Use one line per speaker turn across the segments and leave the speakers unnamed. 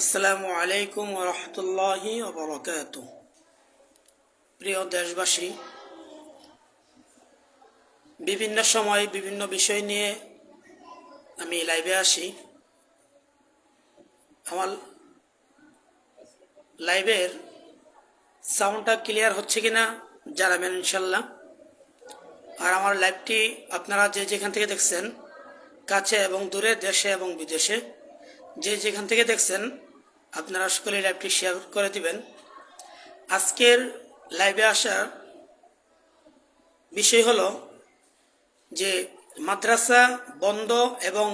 আসসালামু আলাইকুম রহমতুল্লাহি বরকাত প্রিয় দেশবাসী, বিভিন্ন সময় বিভিন্ন বিষয় নিয়ে আমি লাইভে আসি। আমার লাইভের সাউন্ডটা ক্লিয়ার হচ্ছে কি কিনা জানাবেন ইনশাল্লাহ আর আমার লাইভটি আপনারা যে যেখান থেকে দেখছেন, কাছে এবং দূরে দেশে এবং বিদেশে, যে যেখান থেকে দেখছেন আপনারা সকলে লাইভটি শেয়ার করে দিবেন। আজকের লাইভে আসার বিষয় হল যে মাদ্রাসা বন্ধ এবং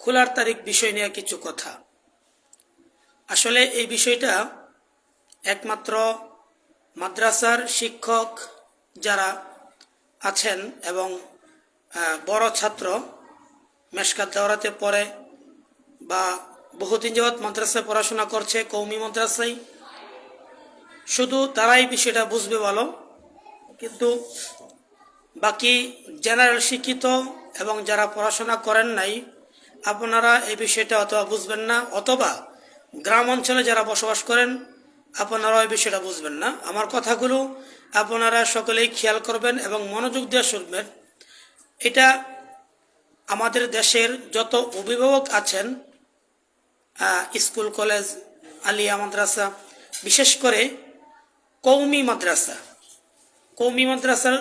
খোলার তারিখ বিষয় নিয়ে কিছু কথা। আসলে এই বিষয়টা একমাত্র মাদ্রাসার শিক্ষক যারা আছেন এবং বড় ছাত্র, মেশকাত দেওয়ারাতে পড়ে বা বহুদিন যাবৎ মাদ্রাসায় পড়াশোনা করছে কৌমি মাদ্রাসায়। শুধু তারাই বিষয়টা বুঝবে ভালো, কিন্তু বাকি জেনারেল শিক্ষিত এবং যারা পড়াশোনা করেন নাই, আপনারা এই বিষয়টা অথবা বুঝবেন না, অথবা গ্রাম অঞ্চলে যারা বসবাস করেন আপনারা এই বিষয়টা বুঝবেন না। আমার কথাগুলো আপনারা সকলেই খেয়াল করবেন এবং মনোযোগ দিয়ে শুনবেন। এটা আমাদের দেশের যত অভিভাবক আছেন স্কুল, কলেজ, আলিয়া মাদ্রাসা, বিশেষ করে কৌমি মাদ্রাসা। কৌমি মাদ্রাসার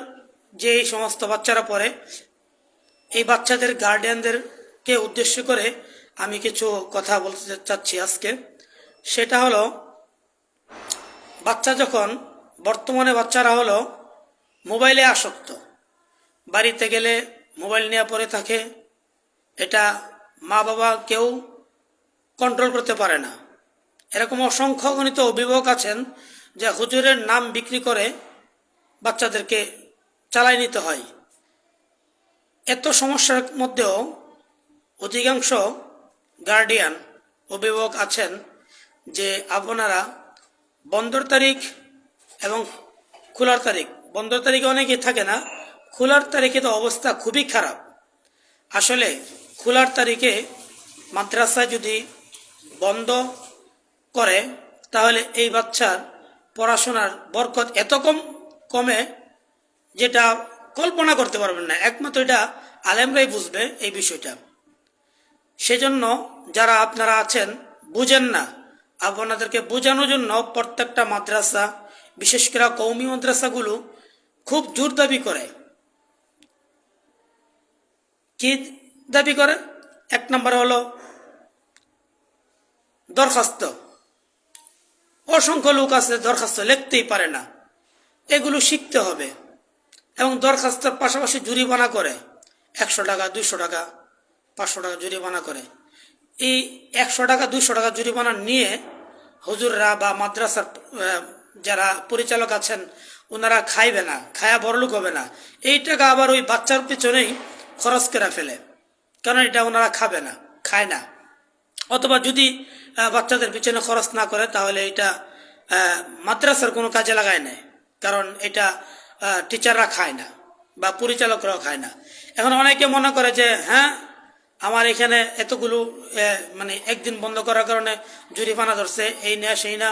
যে সমস্ত বাচ্চারা পড়ে, এই বাচ্চাদের গার্ডিয়ানদেরকে উদ্দেশ্য করে আমি কিছু কথা বলতে চাচ্ছি আজকে। সেটা হলো, বাচ্চা যখন, বর্তমানে বাচ্চারা হলো মোবাইলে আসক্ত। বাড়িতে গেলে মোবাইল নিয়ে পড়ে থাকে। এটা মা বাবা কেউ কন্ট্রোল করতে পারে না। এরকম অসংখ্য গণিত অভিভাবক আছেন যে হুজুরের নাম বিক্রি করে বাচ্চাদেরকে চালাই নিতে হয়। এত সমস্যার মধ্যেও অধিকাংশ গার্ডিয়ান অভিভাবক আছেন যে আপনারা বন্দর তারিখ এবং খোলার তারিখ, বন্দর তারিখে অনেকে থাকে না, খোলার তারিখে তো অবস্থা খুবই খারাপ। আসলে খোলার তারিখে মাদ্রাসায় যদি বন্ধ করে, তাহলে এই বাচ্চার পড়াশোনার বরকত এত কম, কমে যেটা কল্পনা করতে পারবেন না। একমাত্র এটা আলেমরাই বুঝবে এই বিষয়টা। সেজন্য যারা আপনারা আছেন, বুঝেন না। আপনাদেরকে বোঝানোর জন্য প্রত্যেকটা মাদ্রাসা, বিশেষ করে কৌমি মাদ্রাসাগুলো খুব জোর দাবি করে। কি দাবি করে? এক নম্বর হলো দরখাস্ত। অসংখ্য লোক আছে, দরখাস্ত লিখতেই পারে না। এগুলো শিখতে হবে এবং দরখাস্তের পাশাপাশি জরিমানা করে। একশো টাকা, দুইশো টাকা, পাঁচশো টাকা জরিমানা করে। এই একশো টাকা, দুইশো টাকা জরিমানা নিয়ে হুজুররা বা মাদ্রাসার যারা পরিচালক আছেন, ওনারা খাইবে না, খায়া বড়লোক হবে না। এই টাকা আবার ওই বাচ্চার পিছনেই খরচ করে ফেলে। কারণ এটা ওনারা খাবে না, খায় না? অথবা যদি বাচ্চাদের পিছনে খরচ না করে তাহলে এটা মাদ্রাসার কোনো কাজে লাগায় না কারণ এটা টিচাররা খায় না বা পরিচালকরাও খায় না। এখন অনেকে মনে করে যে হ্যাঁ আমার এখানে এতগুলো মানে একদিন বন্ধ করার কারণে জরিমানা ধরছে, এই না, সেই না।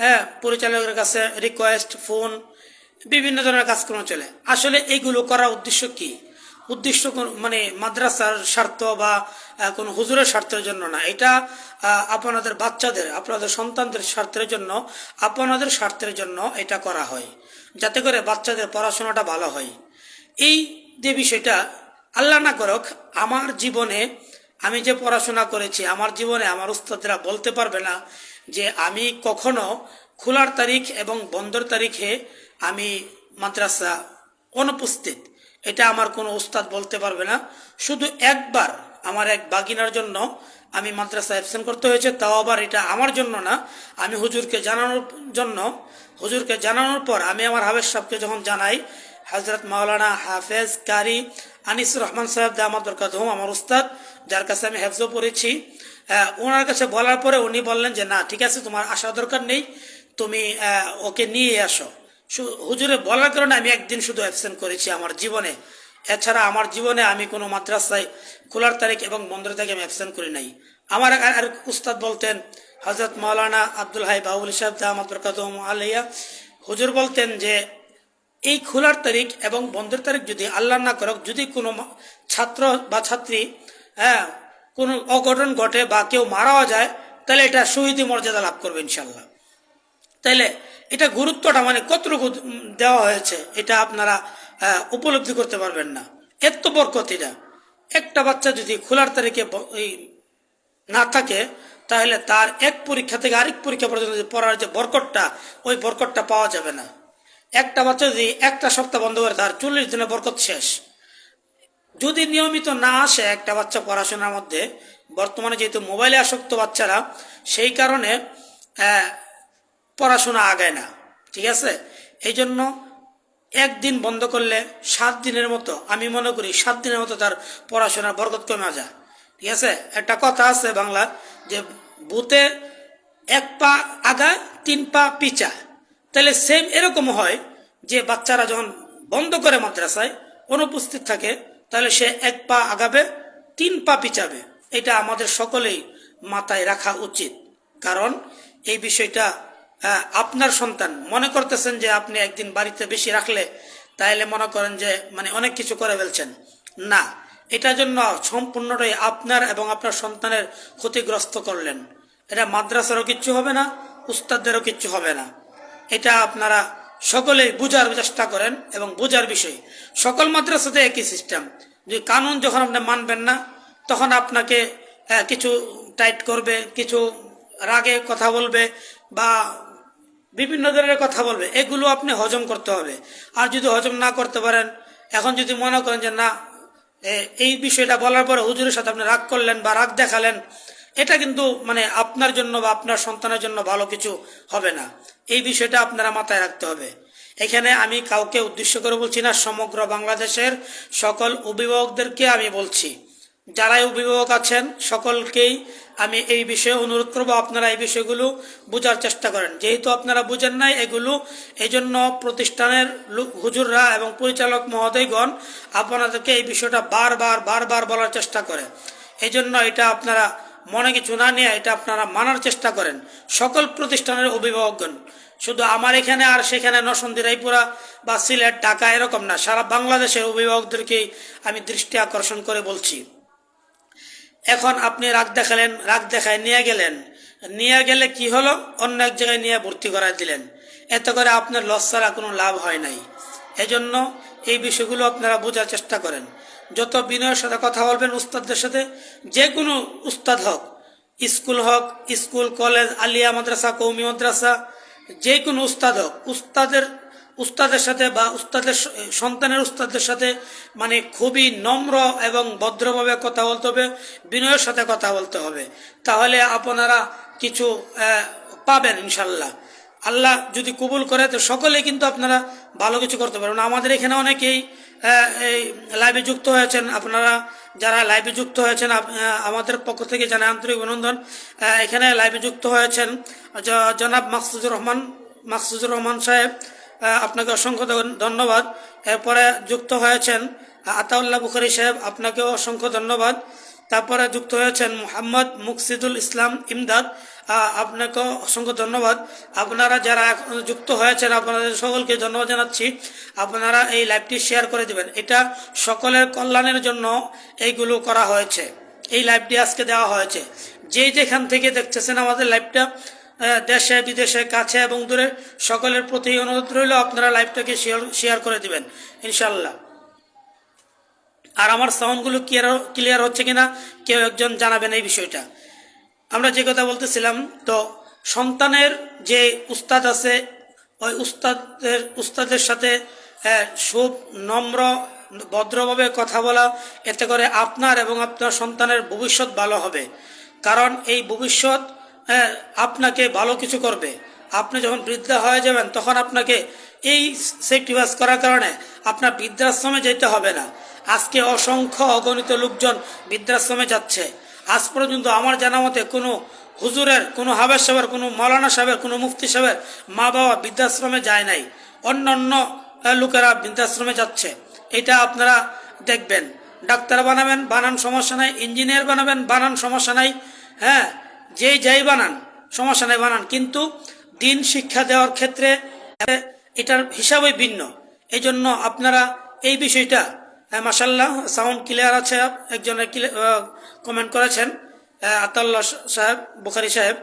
হ্যাঁ পরিচালকের কাছে রিকোয়েস্ট ফোন বিভিন্ন ধরনের কাজকর্ম চলে। আসলে এইগুলো করার উদ্দেশ্য কি? উদ্দেশ্য মানে মাদ্রাসার স্বার্থ বা কোনো হুজুরের স্বার্থের জন্য না। এটা আপনাদের বাচ্চাদের, আপনাদের সন্তানদের স্বার্থের জন্য, আপনাদের স্বার্থের জন্য এটা করা হয়। যাতে করে বাচ্চাদের পড়াশোনাটা ভালো হয়। এই যে বিষয়টা, আল্লাহ না করক, আমার জীবনে আমি যে পড়াশোনা করেছি, আমার জীবনে আমার উস্তাদরা বলতে পারবে না যে আমি কখনো খোলার তারিখ এবং বন্দর তারিখে আমি মাদ্রাসা অনুপস্থিত। এটা আমার কোনো উস্তাদ বলতে পারবে না। শুধু একবার আমার এক বাগিনার জন্য আমি মাদ্রাসা অ্যাবসেন্ট করতে হয়েছে, তাও আবার এটা আমার জন্য না। আমি হুজুরকে জানানোর জন্য, হুজুরকে জানানোর পর আমি আমার হাবেজ সাহেবকে যখন জানাই হজরত মাওলানা হাফেজ কারি আনিসুর রহমান সাহেব দামাদ বরকাত হুম আমার উস্তাদ যার কাছে আমি হেফজও পড়েছি ওনার কাছে বলার পরে উনি বললেন যে, না, ঠিক আছে, তোমার আসার দরকার নেই, তুমি ওকে নিয়ে আসো। হুজুরে বলার কারণে আমি একদিন শুধু অ্যাবসেন্ট করেছি আমার জীবনে। এছাড়া আমার জীবনে আমি কোনো মাদ্রাসায় খোলার তারিখ এবং বন্ধের তারিখ আমি অ্যাবসেন্ট করি নাই। আমার আর উস্তাদ বলতেন হজরত মৌলানা আব্দুল হাই বাউল সাহেব দাহমদ বরকাতম আলিয়া হুজুর বলতেন যে, এই খোলার তারিখ এবং বন্ধের তারিখ যদি আল্লাহ না করক, যদি কোনো ছাত্র বা ছাত্রী হ্যাঁ কোনো অঘটন ঘটে বা কেউ মারাও যায়, তাহলে এটা শহীদি মর্যাদা লাভ করবে ইনশাল্লাহ তাইলে এটা গুরুত্বটা মানে কতটুকু দেওয়া হয়েছে, এটা আপনারা উপলব্ধি করতে পারবেন না। এত বরকত এটা। একটা বাচ্চা যদি খোলার তারিখে না থাকে, তাহলে তার এক পরীক্ষা থেকে আরেক পরীক্ষা পর্যন্ত পড়ার যে বরকটটা ওই বরকটটা পাওয়া যাবে না। একটা বাচ্চা যদি একটা সপ্তাহ বন্ধ করে, তার চল্লিশ দিনের বরকত শেষ। যদি নিয়মিত না আসে একটা বাচ্চা পড়াশোনার মধ্যে, বর্তমানে যেহেতু মোবাইলে আসক্ত বাচ্চারা, সেই কারণে পড়াশোনা আগায় না, ঠিক আছে? এই জন্য একদিন বন্ধ করলে সাত দিনের মতো, আমি মনে করি সাত দিনের মতো তার পড়াশোনার বরকত কমে যায়, ঠিক আছে? একটা কথা আছে বাংলা, যে ভূতে এক পা আগায়, তিন পা পিচা। তাহলে সেম এরকম হয় যে বাচ্চারা যখন বন্ধ করে মাদ্রাসায়, অনুপস্থিত থাকে, তাহলে সে এক পা আগাবে, তিন পা পিচাবে। এটা আমাদের সকলেই মাথায় রাখা উচিত। কারণ এই বিষয়টা আপনার সন্তান। মনে করতেছেন যে আপনি একদিন বাড়িতে বেশি রাখলে তাইলে মনে করেন যে মানে অনেক কিছু করে ফেলছেন। না, এটার জন্য সম্পূর্ণটাই আপনার এবং আপনার সন্তানের ক্ষতিগ্রস্ত করলেন। এটা মাদ্রাসারও কিচ্ছু হবে না, উস্তাদদেরও কিচ্ছু হবে না। এটা আপনারা সকলেই বুঝার চেষ্টা করেন এবং বুঝার বিষয়। সকল মাদ্রাসাতে একই সিস্টেম যে কানুন যখন আপনি মানবেন না, তখন আপনাকে কিছু টাইট করবে, কিছু রাগে কথা বলবে বা বিভিন্ন ধরনের কথা বলবে। এগুলো আপনি হজম করতে হবে। আর যদি হজম না করতে পারেন, এখন যদি মনে করেন যে না এই বিষয়টা বলার পরে হুজুরের সাথে আপনি রাগ করলেন বা রাগ দেখালেন, এটা কিন্তু মানে আপনার জন্য বা আপনার সন্তানের জন্য ভালো কিছু হবে না। এই বিষয়টা আপনারা মাথায় রাখতে হবে। এখানে আমি কাউকে উদ্দেশ্য করে বলছি না, সমগ্র বাংলাদেশের সকল অভিভাবকদেরকে আমি বলছি। যারাই অভিভাবক আছেন, সকলকেই আমি এই বিষয়ে অনুরোধ করব, আপনারা এই বিষয়গুলো বোঝার চেষ্টা করেন। যেহেতু আপনারা বুঝেন নাই এগুলো এই জন্য প্রতিষ্ঠানের হুজুররা এবং পরিচালক মহোদয়গণ আপনাদেরকে এই বিষয়টা বারবার বারবার বলার চেষ্টা করে। এই জন্য এটা আপনারা মনে কিছু না নিয়ে এটা আপনারা মানার চেষ্টা করেন। সকল প্রতিষ্ঠানের অভিভাবকগণ, শুধু আমার এখানে আর সেখানে নরসন্দী রায়পুরা বা সিলেট, ঢাকা এরকম না, সারা বাংলাদেশের অভিভাবকদেরকেই আমি দৃষ্টি আকর্ষণ করে বলছি। এখন আপনি রাগ দেখালেন, রাগ দেখায় নিয়ে গেলেন। নিয়ে গেলে কি হলো? অন্য এক জায়গায় নিয়ে ভর্তি করায় দিলেন। এতে করে আপনার লস ছাড়া কোনো লাভ হয় নাই। এজন্য এই বিষয়গুলো আপনারা বোঝার চেষ্টা করেন। যত বিনয়ের সাথে কথা বলবেন উস্তাদদের সাথে, যে কোনো উস্তাদ হোক, স্কুল হোক, স্কুল, কলেজ, আলিয়া মাদ্রাসা, কৌমি মাদ্রাসা, যে কোনো উস্তাদ হোক, উস্তাদের উস্তাদের সাথে বা উস্তাদের সন্তানের উস্তাদের সাথে মানে খুবই নম্র এবং ভদ্রভাবে কথা বলতে হবে, বিনয়ের সাথে কথা বলতে হবে। তাহলে আপনারা কিছু পাবেন ইনশাল্লাহ আল্লাহ যদি কবুল করে, তো সকলে কিন্তু আপনারা ভালো কিছু করতে পারবেন। আমাদের এখানে অনেকেই এই লাইভে যুক্ত হয়েছেন। আপনারা যারা লাইভে যুক্ত হয়েছেন আমাদের পক্ষ থেকে জানাই আন্তরিক অভিনন্দন। এখানে লাইভে যুক্ত হয়েছেন জনাব মাকসুদুর রহমান মাকসুদুর রহমান সাহেব। আপনাকে অসংখ্য ধন্যবাদ। এরপরে যুক্ত হয়েছেন আতাউল্লাহ বুখারি সাহেব, আপনাকেও অসংখ্য ধন্যবাদ। তারপরে যুক্ত হয়েছেন মোহাম্মদ মুকসিদুল ইসলাম ইমদাদ আপনাকেও অসংখ্য ধন্যবাদ। আপনারা যারা এখন যুক্ত হয়েছেন, আপনাদের সকলকে ধন্যবাদ জানাচ্ছি। আপনারা এই লাইভটি শেয়ার করে দিবেন। এটা সকলের কল্যাণের জন্য এইগুলো করা হয়েছে। এই লাইভটি আজকে দেওয়া হয়েছে। যে যেখান থেকে দেখতেছেন আমাদের লাইভটা দেশে, বিদেশে, কাছে এবং দূরে সকলের প্রতি অনুরোধ রইল, আপনারা লাইভটাকে শেয়ার শেয়ার করে দিবেন ইনশাল্লাহ আর আমার সাউন্ডগুলো ক্লিয়ার ক্লিয়ার হচ্ছে কিনা, কেউ একজন জানাবেন এই বিষয়টা। আমরা যে কথা বলতেছিলাম, তো সন্তানের যে উস্তাদ আছে, ওই উস্তাদের উস্তাদের সাথে খুব নম্র, ভদ্রভাবে কথা বলা, এতে করে আপনার এবং আপনার সন্তানের ভবিষ্যৎ ভালো হবে। কারণ এই ভবিষ্যৎ আপনাকে ভালো কিছু করবে। আপনি যখন বৃদ্ধা হয়ে যাবেন, তখন আপনাকে এই সেক্টিভাইজ করার কারণে আপনার বৃদ্ধাশ্রমে যেতে হবে না। আজকে অসংখ্য অগণিত লোকজন বৃদ্ধাশ্রমে যাচ্ছে। আজ পর্যন্ত আমার জানা মতে কোনো হুজুরের, কোনো হাবের সাহেবের, কোনো মৌলানা সাহেবের, কোনো মুফতি সাহেবের মা বাবা বৃদ্ধাশ্রমে যায় নাই। অন্য অন্য লোকেরা বৃদ্ধাশ্রমে যাচ্ছে। এটা আপনারা দেখবেন। ডাক্তার বানাবেন, বানান সমস্যা নাই। ইঞ্জিনিয়ার বানাবেন, বানান সমস্যা নাই। হ্যাঁ যেই যাই বানান সমস্যা নাই বানান কিন্তু দিন শিক্ষা দেওয়ার ক্ষেত্রে এটার হিসাবে ভিন্ন। এই জন্য আপনারা এই বিষয়টা মাসাল্লাহ সাউন্ড ক্লিয়ার আছে একজনের কমেন্ট করেছেন আহ, আতাল্লাহ সাহেব বুখারি সাহেব।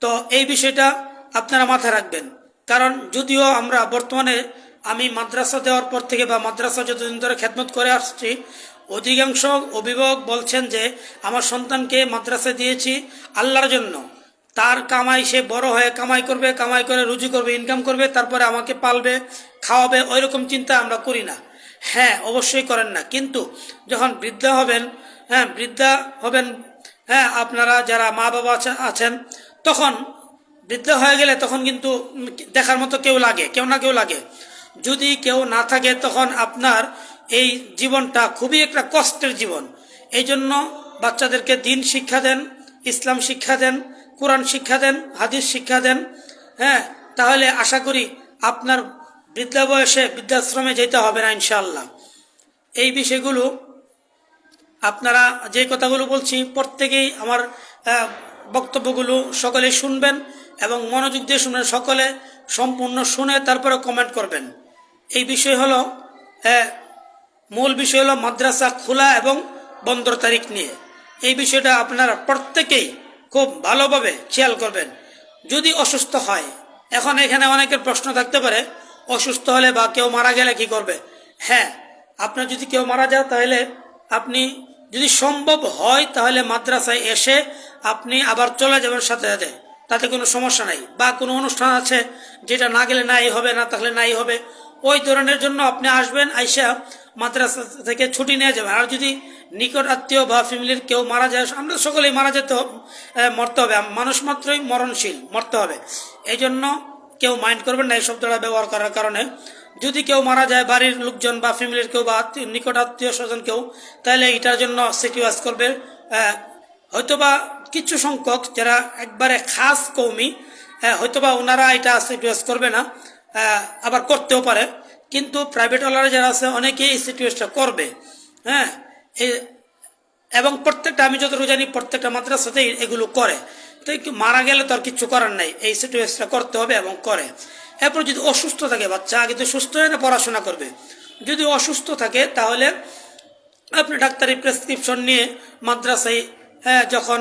তো এই বিষয়টা আপনারা মাথায় রাখবেন। কারণ যদিও আমরা বর্তমানে আমি মাদ্রাসা দেওয়ার পর থেকে বা মাদ্রাসা যতদিন ধরে খেদমত করে আসছি অধিকাংশ অভিভাবক বলছেন যে, আমার সন্তানকে মাদ্রাসা দিয়েছি আল্লাহর জন্য। তার কামাই সে বড় হয়ে কামাই করবে, কামাই করে রুজি করবে ইনকাম করবে, তারপরে আমাকে পালবে, খাওয়াবে ওই রকম চিন্তা আমরা করি না। হ্যাঁ অবশ্যই করেন না। কিন্তু যখন বৃদ্ধা হবেন হ্যাঁ বৃদ্ধা হবেন হ্যাঁ আপনারা যারা মা বাবা আছে- আছেন, তখন বৃদ্ধ হয়ে গেলে তখন কিন্তু দেখার মতো কেউ লাগে, কেউ না কেউ লাগে। যদি কেউ না থাকে, তখন আপনার এই জীবনটা খুবই একটা কষ্টের জীবন। এই জন্য বাচ্চাদেরকে দিন শিক্ষা দেন, ইসলাম শিক্ষা দেন, কোরআন শিক্ষা দেন, হাদিস শিক্ষা দেন হ্যাঁ তাহলে আশা করি আপনার বৃদ্ধা বয়সে বৃদ্ধাশ্রমে যেতে হবে না ইনশাআল্লাহ। এই বিষয়গুলো আপনারা যে কথাগুলো বলছি প্রত্যেকেই আমার বক্তব্যগুলো সকলে শুনবেন এবং মনোযোগ দিয়ে শুনবেন, সকলে সম্পূর্ণ শুনে তারপরে কমেন্ট করবেন। এই বিষয় হলো মূল বিষয় হলো মাদ্রাসা খোলা এবং বন্দর তারিখ নিয়ে। এই বিষয়টা আপনারা প্রত্যেকেই খুব ভালোভাবে খেয়াল করবেন। যদি অসুস্থ হয়, এখন এখানে অনেকের প্রশ্ন থাকতে পারে, অসুস্থ হলে বা কেউ মারা গেলে কি করবে? হ্যাঁ আপনার যদি কেউ মারা যায়, তাহলে আপনি যদি সম্ভব হয়, তাহলে মাদ্রাসায় এসে আপনি আবার চলে যাবেন সাথে সাথে। তাতে কোনো সমস্যা নাই। বা কোনো অনুষ্ঠান আছে, যেটা না গেলে নাই হবে, না তাহলে নাই হবে, ওই ধরনের জন্য আপনি আসবেন, আইসা মাদ্রাসা থেকে ছুটি নিয়ে যাবে। আর যদি নিকট আত্মীয় বা ফ্যামিলির কেউ মারা যায়, আমরা সকলেই মারা যেতে মরতে হবে। মানুষ মাত্রই মরণশীল, মরতে হবে। এই জন্য কেউ মাইন্ড করবেন না এই শব্দটা ব্যবহার করার কারণে। যদি কেউ মারা যায়, বাড়ির লোকজন বা ফ্যামিলির কেউ বা নিকট আত্মীয় স্বজন কেউ, তাহলে এটার জন্য সেক্রিফাইস করবে। হয়তোবা কিছু সংখ্যক যারা একবারে খাস কৌমি হয়তোবা ওনারা এটা সেক্রিফাইস করবে না আবার করতেও পারে। কিন্তু প্রাইভেট যারা আছে অনেকেই এই সিচুয়েশনটা করবে। হ্যাঁ? এবং প্রত্যেকটা আমি যতটুকু জানি প্রত্যেকটা মাদ্রাসাতেই এগুলো করে। তো মারা গেলে তো আর কিছু করার নাই। এই সিচুয়েশনটা করতে হবে এবং করে। এরপর যদি অসুস্থ থাকে বাচ্চা আগে তো সুস্থ হয়ে না পড়াশোনা করবে। যদি অসুস্থ থাকে তাহলে আপনি ডাক্তারি প্রেসক্রিপশন নিয়ে মাদ্রাসায় হ্যাঁ, যখন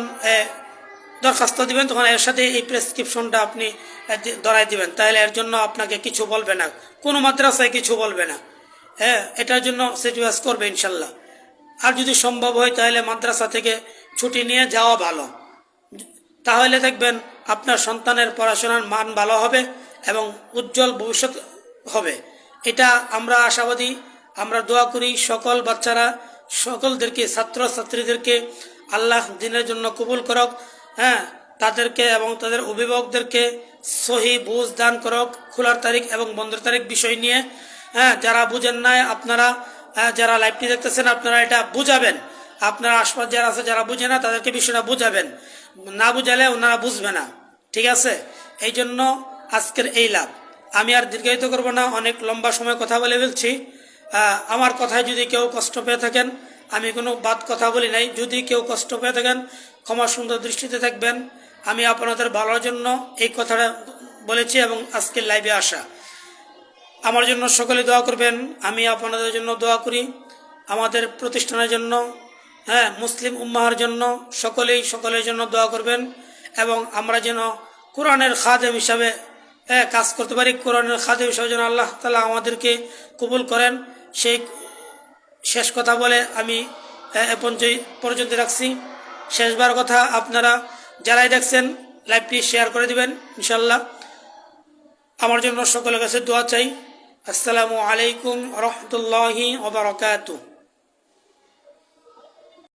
দরখাস্ত দিবেন, তখন এর সাথে এই প্রেসক্রিপশনটা আপনি ধরাই দিবেন। তাহলে এর জন্য আপনাকে কিছু বলবে না। কোনো মাদ্রাসায় কিছু বলবে না। হ্যাঁ এটার জন্য সেটিওয়াস করবে ইনশাল্লাহ। আর যদি সম্ভব হয় তাহলে মাদ্রাসা থেকে ছুটি নিয়ে যাওয়া ভালো। তাহলে দেখবেন আপনার সন্তানের পড়াশোনার মান ভালো হবে এবং উজ্জ্বল ভবিষ্যৎ হবে। এটা আমরা আশাবাদী। আমরা দোয়া করি সকল বাচ্চারা, সকলদেরকে ছাত্র ছাত্রীদেরকে আল্লাহ দিনের জন্য কবুল করক। হ্যাঁ তাদেরকে এবং তাদের অভিভাবকদেরকে সহি বুঝ দান করক খোলার তারিখ এবং বন্ধের তারিখ বিষয় নিয়ে। হ্যাঁ যারা বুঝেন নাই আপনারা হ্যাঁ, যারা লাইভটি দেখতেছেন আপনারা এটা বুঝাবেন। আপনার আশপাশ যারা আছে যারা বুঝে না তাদেরকে বিষয়টা বুঝাবেন। না বুঝালে ওনারা বুঝবে না। ঠিক আছে? এই জন্য আজকের এই লাভ। আমি আর দীর্ঘায়িত করব না অনেক লম্বা সময় কথা বলে ফেলছি। আমার কথায় যদি কেউ কষ্ট পেয়ে থাকেন আমি কোনো বাদ কথা বলি নাই। যদি কেউ কষ্ট পেয়ে থাকেন ক্ষমা সুন্দর দৃষ্টিতে থাকবেন। আমি আপনাদের ভালোর জন্য এই কথাটা বলেছি এবং আজকের লাইভে আসা। আমার জন্য সকলে দোয়া করবেন। আমি আপনাদের জন্য দোয়া করি। আমাদের প্রতিষ্ঠানের জন্য হ্যাঁ মুসলিম উম্মাহার জন্য সকলেই সকলের জন্য দোয়া করবেন এবং আমরা যেন কোরআনের খাদেম হিসাবে হ্যাঁ, কাজ করতে পারি। কোরআনের খাদেম হিসাবে যেন আল্লাহ তালা আমাদেরকে কবুল করেন। সেই শেষ কথা বলে আমি পর্যন্ত রাখছি। শেষবার কথা আপনারা যারাই দেখছেন, লাইভটি শেয়ার করে দিবেন ইনশাল্লাহ আমার জন্য সকলের কাছে দোয়া চাই। আসসালামু আলাইকুম রহমতুল্লাহি ওবরাকাতুহ